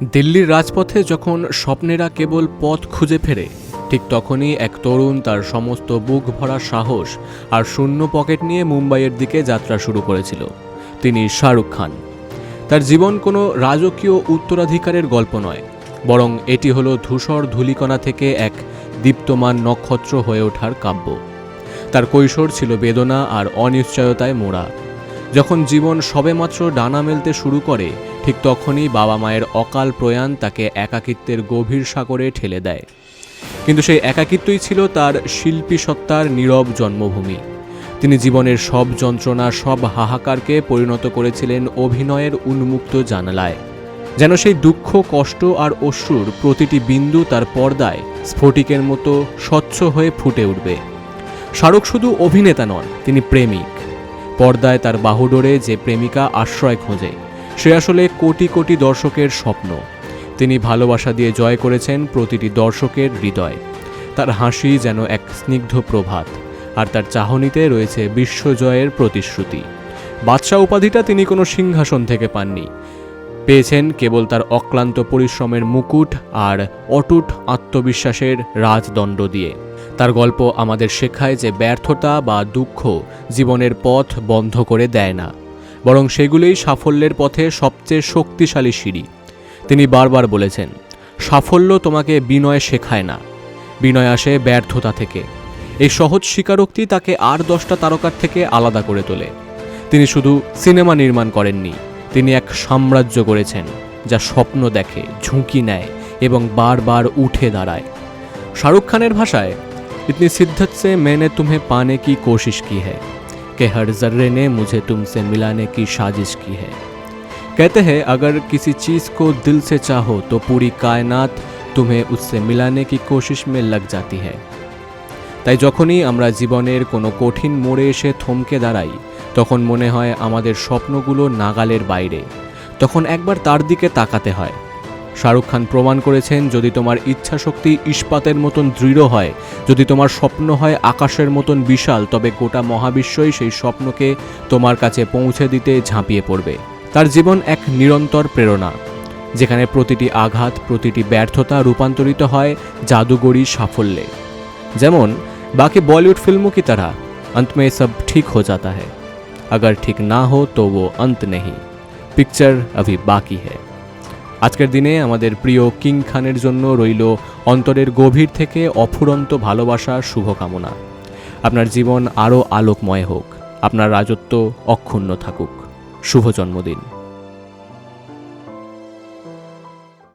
দিল্লির রাজপথে যখন স্বপ্নেরা কেবল পথ খুঁজে ফেরে, ঠিক তখনই এক তরুণ তার সমস্ত বুক ভরা সাহস আর শূন্য পকেট নিয়ে মুম্বাইয়ের দিকে যাত্রা শুরু করেছিল। তিনি শাহরুখ খান। তার জীবন কোনো রাজকীয় উত্তরাধিকারের গল্প নয়, বরং এটি হলো ধূসর ধুলিকণা থেকে এক দীপ্তমান নক্ষত্র হয়ে ওঠার কাব্য। তার কৈশোর ছিল বেদনা আর অনিশ্চয়তায় মোড়া। যখন জীবন সবেমাত্র ডানা মেলতে শুরু করে ঠিক তখনই বাবা মায়ের অকাল প্রয়াণ তাকে একাকিত্বের গভীর সাগরে ঠেলে দেয়। কিন্তু সেই একাকিত্বই ছিল তার শিল্পী সত্তার নীরব জন্মভূমি। তিনি জীবনের সব যন্ত্রণা, সব হাহাকারকে পরিণত করেছিলেন অভিনয়ের উন্মুক্ত জানালায়। যেন সেই দুঃখ, কষ্ট আর অশ্রুর প্রতিটি বিন্দু তার পর্দায় স্ফটিকের মতো স্বচ্ছ হয়ে ফুটে উঠবে। শাহরুখ শুধু অভিনেতা নন, তিনি প্রেমিক। পর্দায় তার বাহুডোরে যে প্রেমিকা আশ্রয় খোঁজে। সে আসলে কোটি কোটি দর্শকের স্বপ্ন। তিনি ভালোবাসা দিয়ে জয় করেছেন প্রতিটি দর্শকের হৃদয়। তার হাসি যেন এক স্নিগ্ধ প্রভাত, আর তার চাহনিতে রয়েছে বিশ্বজয়ের প্রতিশ্রুতি। বাদশাহ উপাধিটা তিনি কোনো সিংহাসন থেকে পাননি। পেয়েছেন কেবল তার অক্লান্ত পরিশ্রমের মুকুট আর অটুট আত্মবিশ্বাসের রাজদণ্ড দিয়ে। তার গল্প আমাদের শেখায় যে ব্যর্থতা বা দুঃখ জীবনের পথ বন্ধ করে দেয় না। বরং সেগুলোই সাফল্যের পথে সবচেয়ে শক্তিশালী সিঁড়ি। তিনি বারবার বলেছেন, সাফল্য তোমাকে বিনয় শেখায় না। বিনয় আসে ব্যর্থতা থেকে। এই সহজ স্বীকারোক্তি তাকে আর দশটা তারকার থেকে আলাদা করে তোলে। তিনি শুধু সিনেমা নির্মাণ করেননি, তিনি এক সাম্রাজ্য গড়েছেন, যা স্বপ্ন দেখে, ঝুঁকি নেয় এবং বারবার উঠে দাঁড়ায়। শাহরুখ খানের ভাষায়, ইতনি সিদ্ধার্থে মেনে তুমে পানে কি কোশিশ কি হ্যায়? कि हर जर्रे ने मुझे तुमसे मिलाने की साजिश की है कहते हैं अगर किसी चीज़ को दिल से चाहो तो पूरी कायनात तुम्हें उससे मिलाने की कोशिश में लग जाती है তাই যখনই আমরা জীবনের কোনো কঠিন মোড়ে এসে থমকে দাঁড়াই তখন মনে হয় আমাদের স্বপ্নগুলো নাগালের বাইরে তখন একবার তার দিকে তাকাতে হয় শাহরুখ খান প্রমাণ করেছেন যদি তোমার ইচ্ছাশক্তি ইস্পাতের মতন দৃঢ় হয় যদি তোমার স্বপ্ন হয় আকাশের মতন বিশাল তবে গোটা মহাবিশ্বই সেই স্বপ্নকে তোমার কাছে পৌঁছে দিতে ঝাঁপিয়ে পড়বে তার জীবন এক নিরন্তর প্রেরণা যেখানে প্রতিটি আঘাত প্রতিটি ব্যর্থতা রূপান্তরিত হয় জাদুগরি সাফল্যে যেমন बाकी बॉलीवुड फिल्मों की तरह अंत में सब ठीक हो जाता है अगर ठीक ना हो तो वो अंत नहीं পিকচার अभी বাকি है আজকের দিনে আমাদের প্রিয় কিং খানের জন্য রইল অন্তরের গভীর থেকে অফুরন্ত ভালোবাসা শুভকামনা। আপনার জীবন আরও আলোকময় হোক। আপনার রাজত্ব অক্ষুণ্ণ থাকুক। শুভ জন্মদিন।